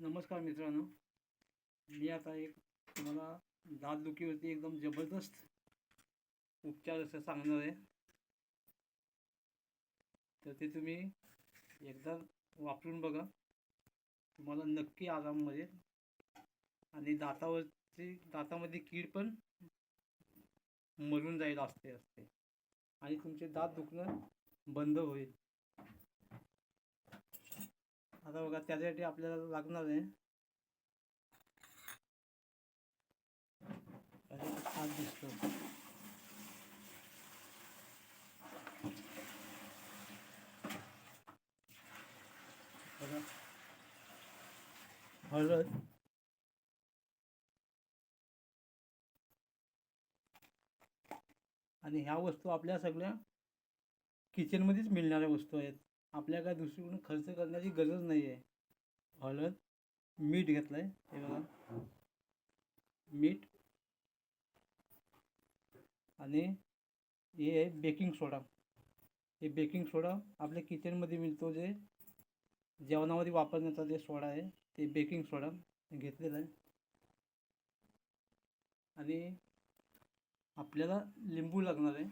नमस्कार मित्रांनो. मी आता एक तुम्हाला दातदुखीवरती एकदम जबरदस्त उपचार असं सांगणार आहे. तर ते तुम्ही एकदा वापरून बघा. तुम्हाला नक्की आराम मिळेल. आणि दातावरची दातामध्ये कीड पण मरून जाईल असते असते आणि तुमचे दात दुखणं बंद होईल. आता बघा त्यासाठी आपल्याला लागणार आहे. दिसतो. हळद. आणि ह्या वस्तू आपल्या सगळ्या किचनमध्येच मिळणाऱ्या वस्तू आहेत. आपल्या काय दुसरीकडून खर्च करण्याची गरज नाही आहे हळद मीठ घेतलं आहे हे बघा. मीठ आणि हे आहे बेकिंग सोडा. हे बेकिंग सोडा आपल्या किचनमध्ये मिळतो जे जेवणामध्ये वापरण्याचा जे सोडा आहे ते बेकिंग सोडा घेतलेला आहे. आणि आपल्याला लिंबू लागणार आहे.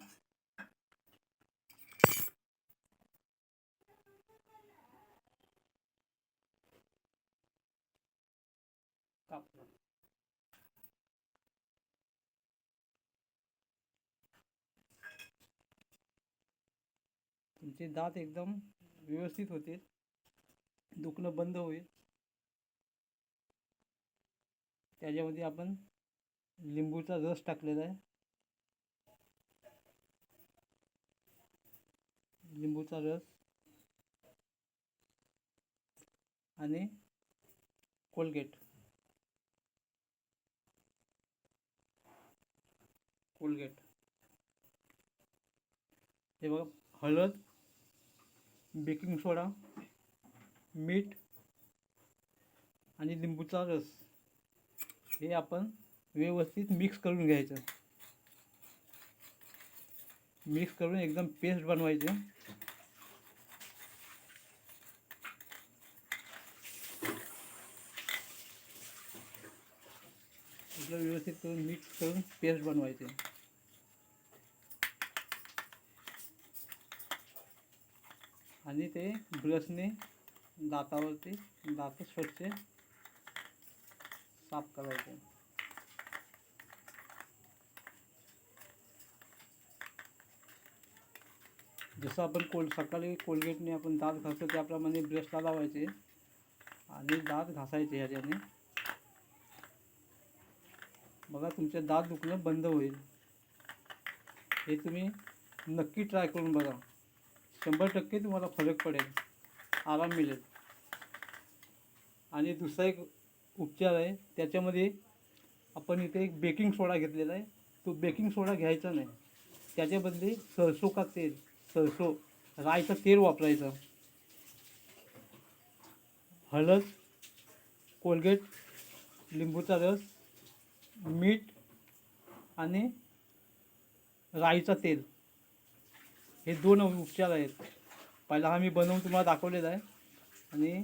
कापलं तुमचे दात एकदम व्यवस्थित होतील दुखणं बंद होईल. त्याच्यामध्ये आपण लिंबूचा रस टाकलेला आहे. लिंबूचा रस. आणि कोलगेट. कोलगेट. हे बघा हळद बेकिंग सोडा मीठ आणि लिंबूचा रस. हे आपण व्यवस्थित मिक्स करून घ्यायचं. मिक्स करून एकदम पेस्ट बनवायचे. एकदम व्यवस्थित करून मिक्स करून पेस्ट बनवायचे. आणि ते ब्रशने दातावरती दात स्वच्छ साफ करायचे. जसं आपण कोल सकाळी कोलगेटने आपण दात घासतो त्याप्रमाणे ब्रशला लावायचे आणि दात घासायचे ह्याच्याने. बघा तुमचे दात दुखणं बंद होईल. हे तुम्ही नक्की ट्राय करून बघा. शंभर टक्के तुम्हाला फरक पडेल. आराम मिळेल. आणि दुसरा एक उपचार आहे त्याच्यामध्ये आपण इथे एक बेकिंग सोडा घेतलेला आहे. तो बेकिंग सोडा घ्यायचा नाही. त्याच्याबदली सरसो का तेल सरसो राईचं तेल वापरायचं. हळद कोलगेट लिंबूचा रस मीठ आणि राईचं तेल. हे दोन उपचार आहेत. पहिला हा मी बनवून तुम्हाला दाखवलेला आहे. आणि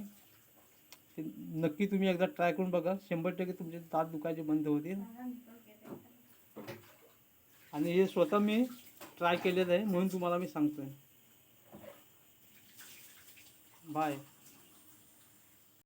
ते नक्की तुम्ही एकदा ट्राय करून बघा. शंभर टक्के तुमचे दात दुखायचे बंद होतील. आणि हे स्वतः मी ट्राय केलेलं आहे म्हणून तुम्हाला मी सांगतोय. बाय.